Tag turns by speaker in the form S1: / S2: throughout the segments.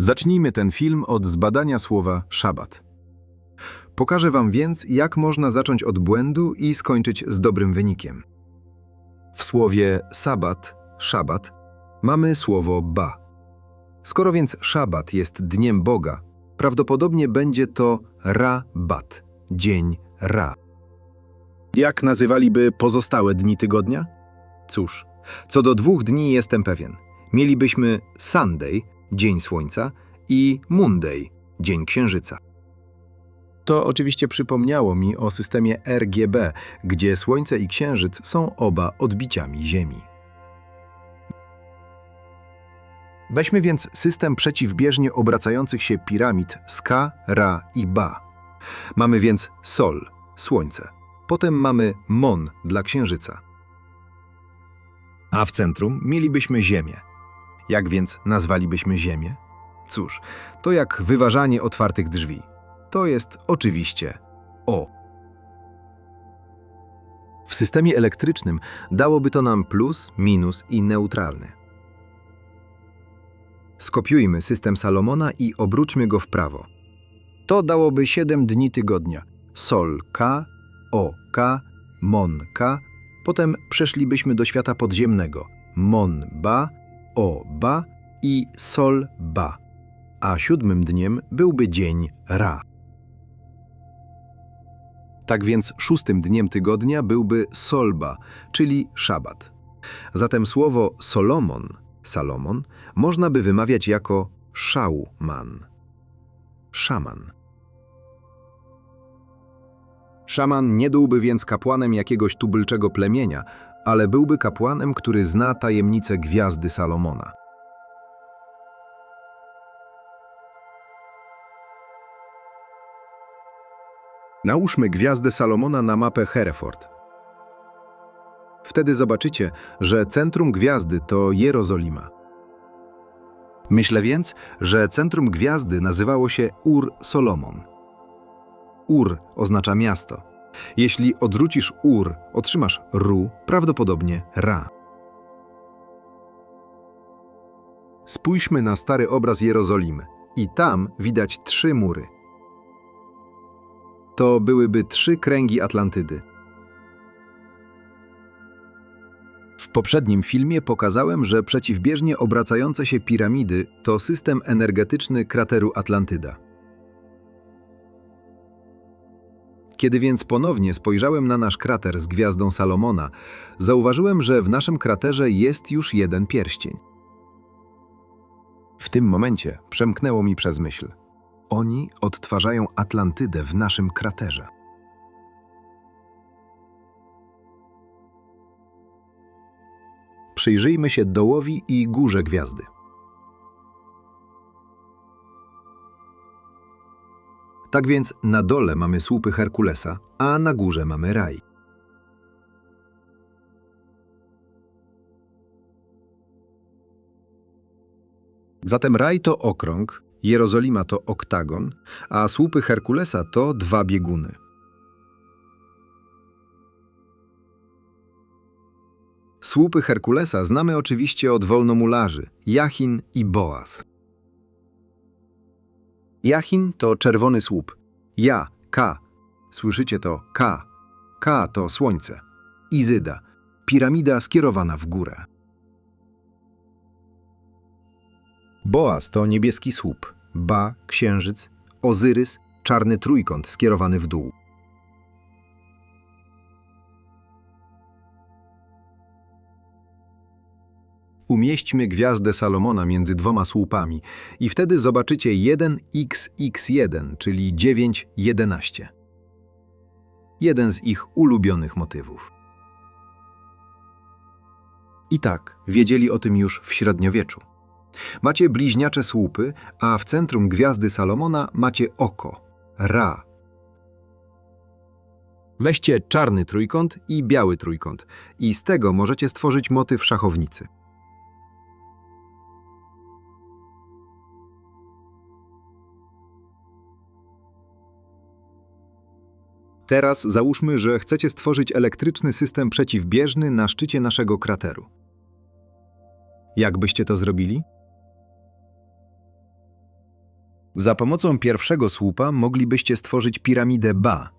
S1: Zacznijmy ten film od zbadania słowa szabat. Pokażę Wam więc, jak można zacząć od błędu i skończyć z dobrym wynikiem. W słowie sabat, szabat, mamy słowo ba. Skoro więc szabat jest dniem Boga, prawdopodobnie będzie to ra-bat, dzień ra. Jak nazywaliby pozostałe dni tygodnia? Cóż, co do dwóch dni jestem pewien. Mielibyśmy Sunday, dzień słońca, i Monday, dzień księżyca. To oczywiście przypomniało mi o systemie RGB, gdzie słońce i księżyc są oba odbiciami Ziemi. Weźmy więc system przeciwbieżnie obracających się piramid Ska, Ra i Ba. Mamy więc Sol, Słońce. Potem mamy Mon dla Księżyca. A w centrum mielibyśmy Ziemię. Jak więc nazwalibyśmy Ziemię? Cóż, to jak wyważanie otwartych drzwi. To jest oczywiście O. W systemie elektrycznym dałoby to nam plus, minus i neutralny. Skopiujmy system Salomona i obróćmy go w prawo. To dałoby 7 dni tygodnia. Sol K, O K, Mon K. Potem przeszlibyśmy do świata podziemnego. Mon Ba, O Ba i Sol Ba. A siódmym dniem byłby dzień Ra. Tak więc szóstym dniem tygodnia byłby Solba, czyli szabat. Zatem słowo Solomon, Salomon, można by wymawiać jako szauman. Szaman. Szaman nie byłby więc kapłanem jakiegoś tubylczego plemienia, ale byłby kapłanem, który zna tajemnicę gwiazdy Salomona. Nałóżmy gwiazdę Salomona na mapę Hereford. Wtedy zobaczycie, że centrum gwiazdy to Jerozolima. Myślę więc, że centrum gwiazdy nazywało się Ur Solomon. Ur oznacza miasto. Jeśli odwrócisz Ur, otrzymasz Ru, prawdopodobnie Ra. Spójrzmy na stary obraz Jerozolimy. I tam widać trzy mury. To byłyby trzy kręgi Atlantydy. W poprzednim filmie pokazałem, że przeciwbieżnie obracające się piramidy to system energetyczny krateru Atlantyda. Kiedy więc ponownie spojrzałem na nasz krater z gwiazdą Salomona, zauważyłem, że w naszym kraterze jest już jeden pierścień. W tym momencie przemknęło mi przez myśl. Oni odtwarzają Atlantydę w naszym kraterze. Przyjrzyjmy się dołowi i górze gwiazdy. Tak więc na dole mamy słupy Herkulesa, a na górze mamy raj. Zatem raj to okrąg, Jerozolima to oktagon, a słupy Herkulesa to dwa bieguny. Słupy Herkulesa znamy oczywiście od wolnomularzy Jachin i Boaz. Jachin to czerwony słup. Ja, K. Słyszycie to K. K to słońce. Izyda. Piramida skierowana w górę. Boaz to niebieski słup. Ba, księżyc. Ozyrys, czarny trójkąt skierowany w dół. Umieśćmy gwiazdę Salomona między dwoma słupami i wtedy zobaczycie 1xx1, czyli 911. Jeden z ich ulubionych motywów. I tak, wiedzieli o tym już w średniowieczu. Macie bliźniacze słupy, a w centrum gwiazdy Salomona macie oko, Ra. Weźcie czarny trójkąt i biały trójkąt i z tego możecie stworzyć motyw szachownicy. Teraz załóżmy, że chcecie stworzyć elektryczny system przeciwbieżny na szczycie naszego krateru. Jak byście to zrobili? Za pomocą pierwszego słupa moglibyście stworzyć piramidę Ba.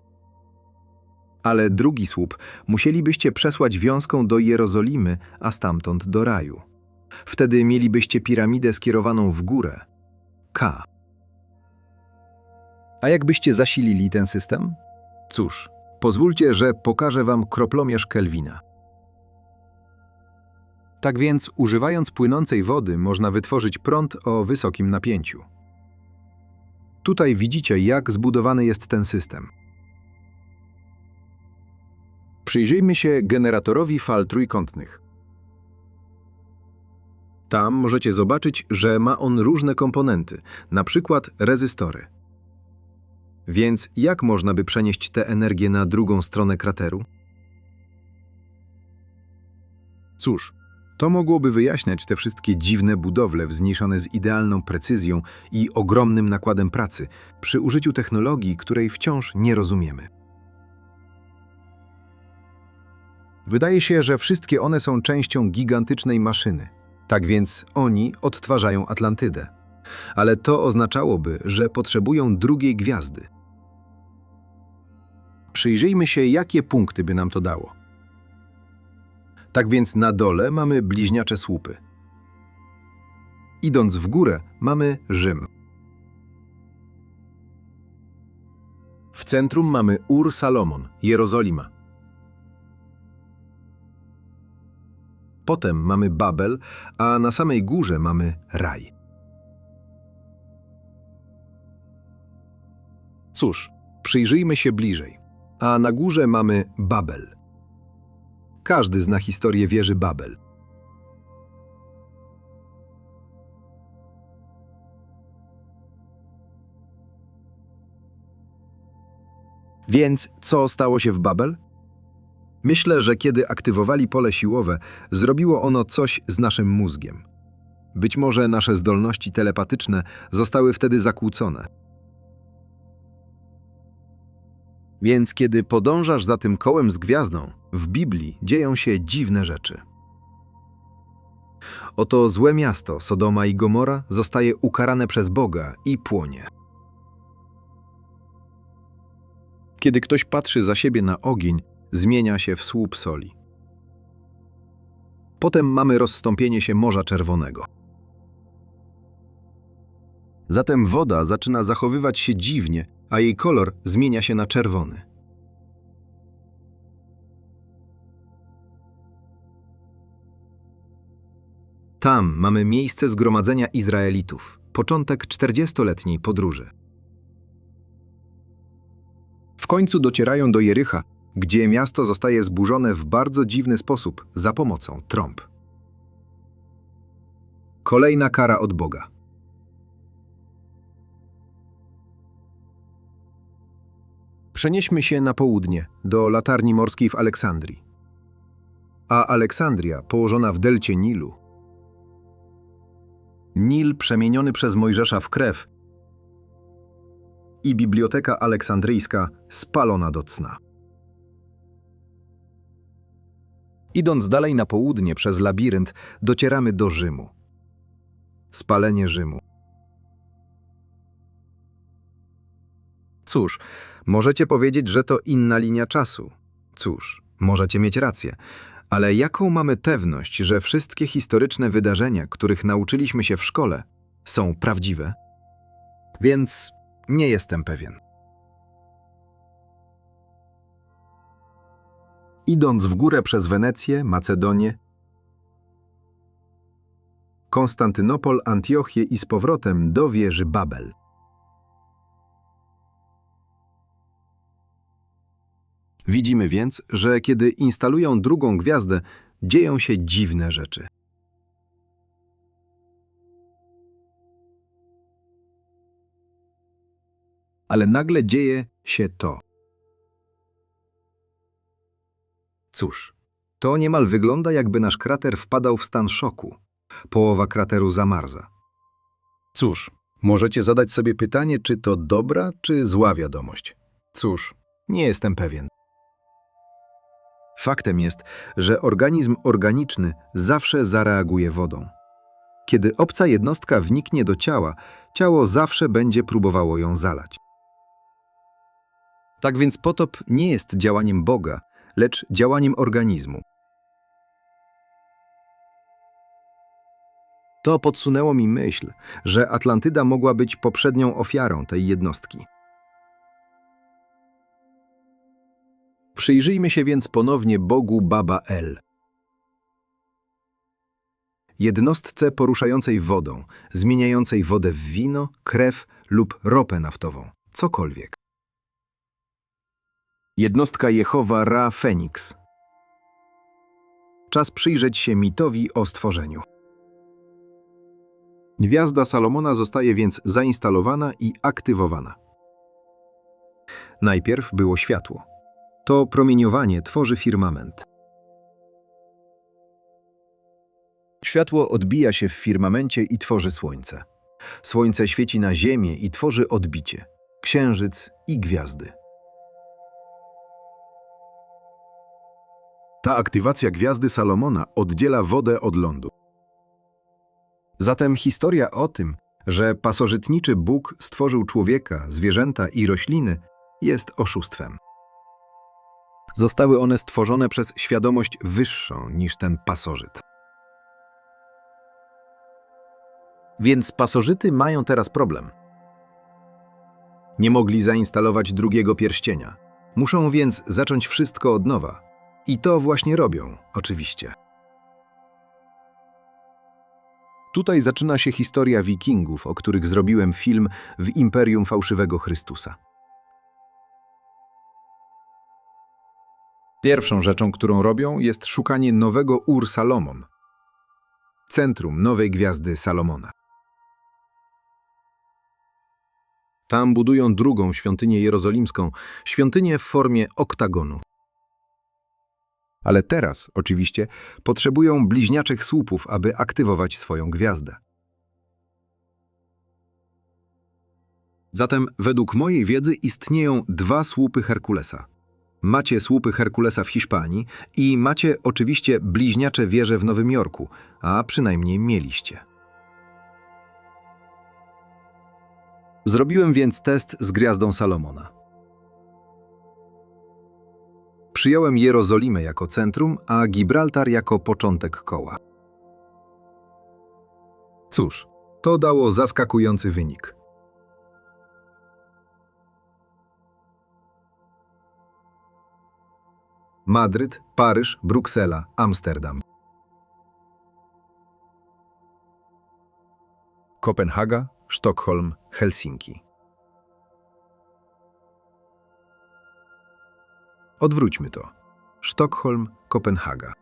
S1: Ale drugi słup musielibyście przesłać wiązką do Jerozolimy, a stamtąd do raju. Wtedy mielibyście piramidę skierowaną w górę. K. A jakbyście zasilili ten system? Cóż, pozwólcie, że pokażę wam kroplomierz Kelvina. Tak więc, używając płynącej wody, można wytworzyć prąd o wysokim napięciu. Tutaj widzicie, jak zbudowany jest ten system. Przyjrzyjmy się generatorowi fal trójkątnych. Tam możecie zobaczyć, że ma on różne komponenty, na przykład rezystory. Więc jak można by przenieść tę energię na drugą stronę krateru? Cóż, to mogłoby wyjaśniać te wszystkie dziwne budowle wzniesione z idealną precyzją i ogromnym nakładem pracy przy użyciu technologii, której wciąż nie rozumiemy. Wydaje się, że wszystkie one są częścią gigantycznej maszyny. Tak więc oni odtwarzają Atlantydę. Ale to oznaczałoby, że potrzebują drugiej gwiazdy. Przyjrzyjmy się, jakie punkty by nam to dało. Tak więc na dole mamy bliźniacze słupy. Idąc w górę, mamy Rzym. W centrum mamy Ur Salomon, Jerozolima. Potem mamy Babel, a na samej górze mamy raj. Cóż, przyjrzyjmy się bliżej. A na górze mamy Babel. Każdy zna historię wieży Babel. Więc co stało się w Babel? Myślę, że kiedy aktywowali pole siłowe, zrobiło ono coś z naszym mózgiem. Być może nasze zdolności telepatyczne zostały wtedy zakłócone. Więc kiedy podążasz za tym kołem z gwiazdą, w Biblii dzieją się dziwne rzeczy. Oto złe miasto, Sodoma i Gomora, zostaje ukarane przez Boga i płonie. Kiedy ktoś patrzy za siebie na ogień, zmienia się w słup soli. Potem mamy rozstąpienie się Morza Czerwonego. Zatem woda zaczyna zachowywać się dziwnie, a jej kolor zmienia się na czerwony. Tam mamy miejsce zgromadzenia Izraelitów, początek 40-letniej podróży. W końcu docierają do Jericha, gdzie miasto zostaje zburzone w bardzo dziwny sposób za pomocą trąb. Kolejna kara od Boga. Przenieśmy się na południe, do latarni morskiej w Aleksandrii. A Aleksandria, położona w delcie Nilu, Nil przemieniony przez Mojżesza w krew i Biblioteka Aleksandryjska spalona do cna. Idąc dalej na południe przez labirynt, docieramy do Rzymu. Spalenie Rzymu. Cóż, możecie powiedzieć, że to inna linia czasu. Cóż, możecie mieć rację, ale jaką mamy pewność, że wszystkie historyczne wydarzenia, których nauczyliśmy się w szkole, są prawdziwe? Więc nie jestem pewien. Idąc w górę przez Wenecję, Macedonię, Konstantynopol, Antiochię i z powrotem do wieży Babel. Widzimy więc, że kiedy instalują drugą gwiazdę, dzieją się dziwne rzeczy. Ale nagle dzieje się to. Cóż, to niemal wygląda, jakby nasz krater wpadał w stan szoku. Połowa krateru zamarza. Cóż, możecie zadać sobie pytanie, czy to dobra, czy zła wiadomość. Cóż, nie jestem pewien. Faktem jest, że organizm organiczny zawsze zareaguje wodą. Kiedy obca jednostka wniknie do ciała, ciało zawsze będzie próbowało ją zalać. Tak więc potop nie jest działaniem Boga, lecz działaniem organizmu. To podsunęło mi myśl, że Atlantyda mogła być poprzednią ofiarą tej jednostki. Przyjrzyjmy się więc ponownie Bogu Baba El. Jednostce poruszającej wodą, zmieniającej wodę w wino, krew lub ropę naftową, cokolwiek. Jednostka Jehowa Ra Feniks. Czas przyjrzeć się mitowi o stworzeniu. Gwiazda Salomona zostaje więc zainstalowana i aktywowana. Najpierw było światło. To promieniowanie tworzy firmament. Światło odbija się w firmamencie i tworzy słońce. Słońce świeci na ziemię i tworzy odbicie, księżyc i gwiazdy. Ta aktywacja gwiazdy Salomona oddziela wodę od lądu. Zatem historia o tym, że pasożytniczy Bóg stworzył człowieka, zwierzęta i rośliny, jest oszustwem. Zostały one stworzone przez świadomość wyższą niż ten pasożyt. Więc pasożyty mają teraz problem. Nie mogli zainstalować drugiego pierścienia. Muszą więc zacząć wszystko od nowa. I to właśnie robią, oczywiście. Tutaj zaczyna się historia wikingów, o których zrobiłem film w Imperium Fałszywego Chrystusa. Pierwszą rzeczą, którą robią, jest szukanie nowego Ur Salomon, centrum nowej gwiazdy Salomona. Tam budują drugą świątynię jerozolimską, świątynię w formie oktagonu. Ale teraz, oczywiście, potrzebują bliźniaczych słupów, aby aktywować swoją gwiazdę. Zatem, według mojej wiedzy, istnieją dwa słupy Herkulesa. Macie słupy Herkulesa w Hiszpanii i macie oczywiście bliźniacze wieże w Nowym Jorku, a przynajmniej mieliście. Zrobiłem więc test z gwiazdą Salomona. Przyjąłem Jerozolimę jako centrum, a Gibraltar jako początek koła. Cóż, to dało zaskakujący wynik. Madryt, Paryż, Bruksela, Amsterdam. Kopenhaga, Sztokholm, Helsinki. Odwróćmy to. Sztokholm, Kopenhaga.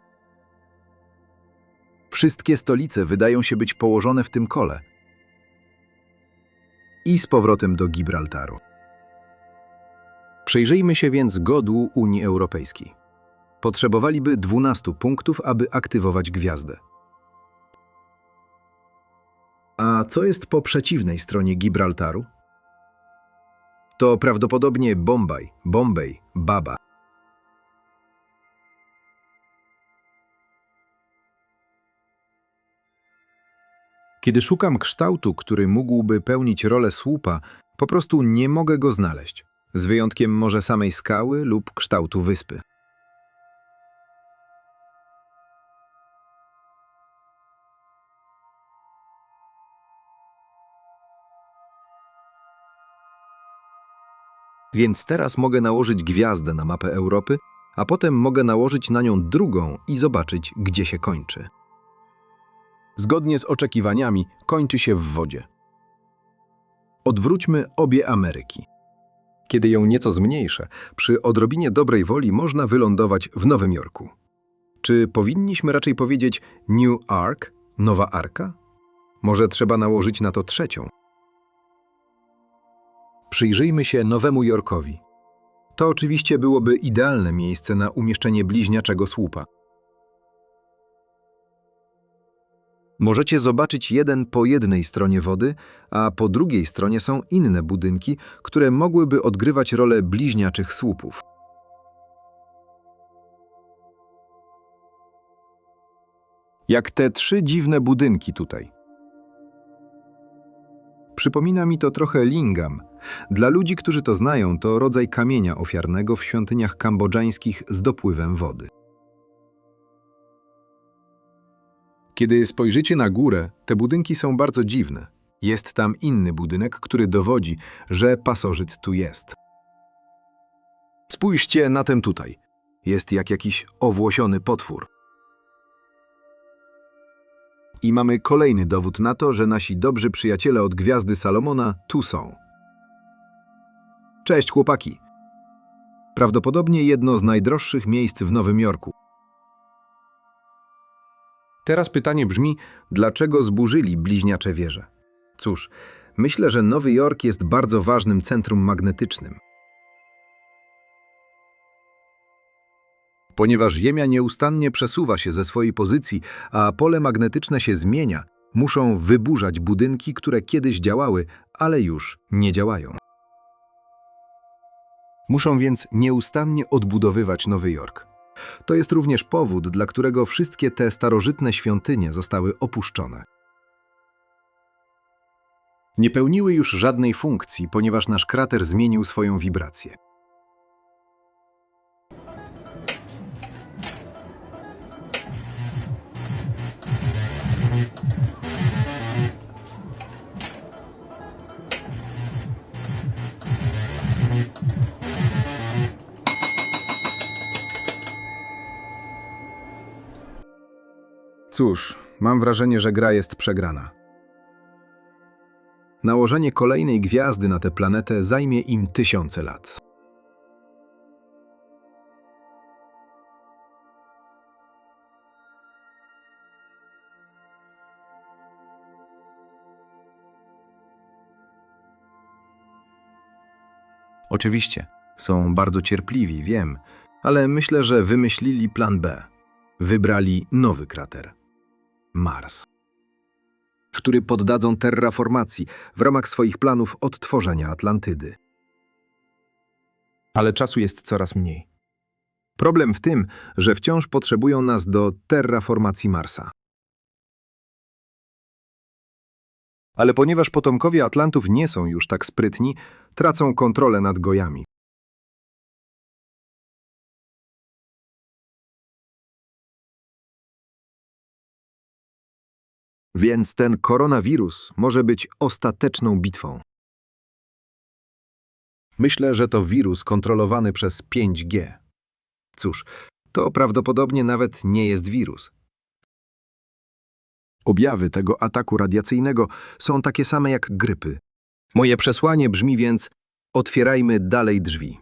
S1: Wszystkie stolice wydają się być położone w tym kole. I z powrotem do Gibraltaru. Przyjrzyjmy się więc godłu Unii Europejskiej. Potrzebowaliby 12 punktów, aby aktywować gwiazdę. A co jest po przeciwnej stronie Gibraltaru? To prawdopodobnie Bombaj, Bombay, Baba. Kiedy szukam kształtu, który mógłby pełnić rolę słupa, po prostu nie mogę go znaleźć, z wyjątkiem może samej skały lub kształtu wyspy. Więc teraz mogę nałożyć gwiazdę na mapę Europy, a potem mogę nałożyć na nią drugą i zobaczyć, gdzie się kończy. Zgodnie z oczekiwaniami kończy się w wodzie. Odwróćmy obie Ameryki. Kiedy ją nieco zmniejszę, przy odrobinie dobrej woli można wylądować w Nowym Jorku. Czy powinniśmy raczej powiedzieć New Ark, nowa arka? Może trzeba nałożyć na to trzecią. Przyjrzyjmy się Nowemu Jorkowi. To oczywiście byłoby idealne miejsce na umieszczenie bliźniaczego słupa. Możecie zobaczyć jeden po jednej stronie wody, a po drugiej stronie są inne budynki, które mogłyby odgrywać rolę bliźniaczych słupów. Jak te trzy dziwne budynki tutaj. Przypomina mi to trochę lingam. Dla ludzi, którzy to znają, to rodzaj kamienia ofiarnego w świątyniach kambodżańskich z dopływem wody. Kiedy spojrzycie na górę, te budynki są bardzo dziwne. Jest tam inny budynek, który dowodzi, że pasożyt tu jest. Spójrzcie na ten tutaj. Jest jak jakiś owłosiony potwór. I mamy kolejny dowód na to, że nasi dobrzy przyjaciele od Gwiazdy Salomona tu są. Cześć chłopaki. Prawdopodobnie jedno z najdroższych miejsc w Nowym Jorku. Teraz pytanie brzmi, dlaczego zburzyli bliźniacze wieże? Cóż, myślę, że Nowy Jork jest bardzo ważnym centrum magnetycznym. Ponieważ Ziemia nieustannie przesuwa się ze swojej pozycji, a pole magnetyczne się zmienia, muszą wyburzać budynki, które kiedyś działały, ale już nie działają. Muszą więc nieustannie odbudowywać Nowy Jork. To jest również powód, dla którego wszystkie te starożytne świątynie zostały opuszczone. Nie pełniły już żadnej funkcji, ponieważ nasz krater zmienił swoją wibrację. Cóż, mam wrażenie, że gra jest przegrana. Nałożenie kolejnej gwiazdy na tę planetę zajmie im tysiące lat. Oczywiście, są bardzo cierpliwi, wiem, ale myślę, że wymyślili plan B. Wybrali nowy krater Mars, który poddadzą terraformacji w ramach swoich planów odtworzenia Atlantydy. Ale czasu jest coraz mniej. Problem w tym, że wciąż potrzebują nas do terraformacji Marsa. Ale ponieważ potomkowie Atlantów nie są już tak sprytni, tracą kontrolę nad gojami. Więc ten koronawirus może być ostateczną bitwą. Myślę, że to wirus kontrolowany przez 5G. Cóż, to prawdopodobnie nawet nie jest wirus. Objawy tego ataku radiacyjnego są takie same jak grypy. Moje przesłanie brzmi więc: otwierajmy dalej drzwi.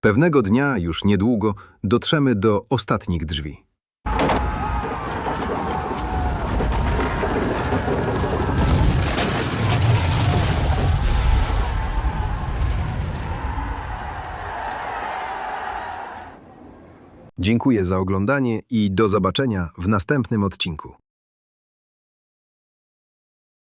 S1: Pewnego dnia, już niedługo, dotrzemy do ostatnich drzwi. Dziękuję za oglądanie i do zobaczenia w następnym odcinku.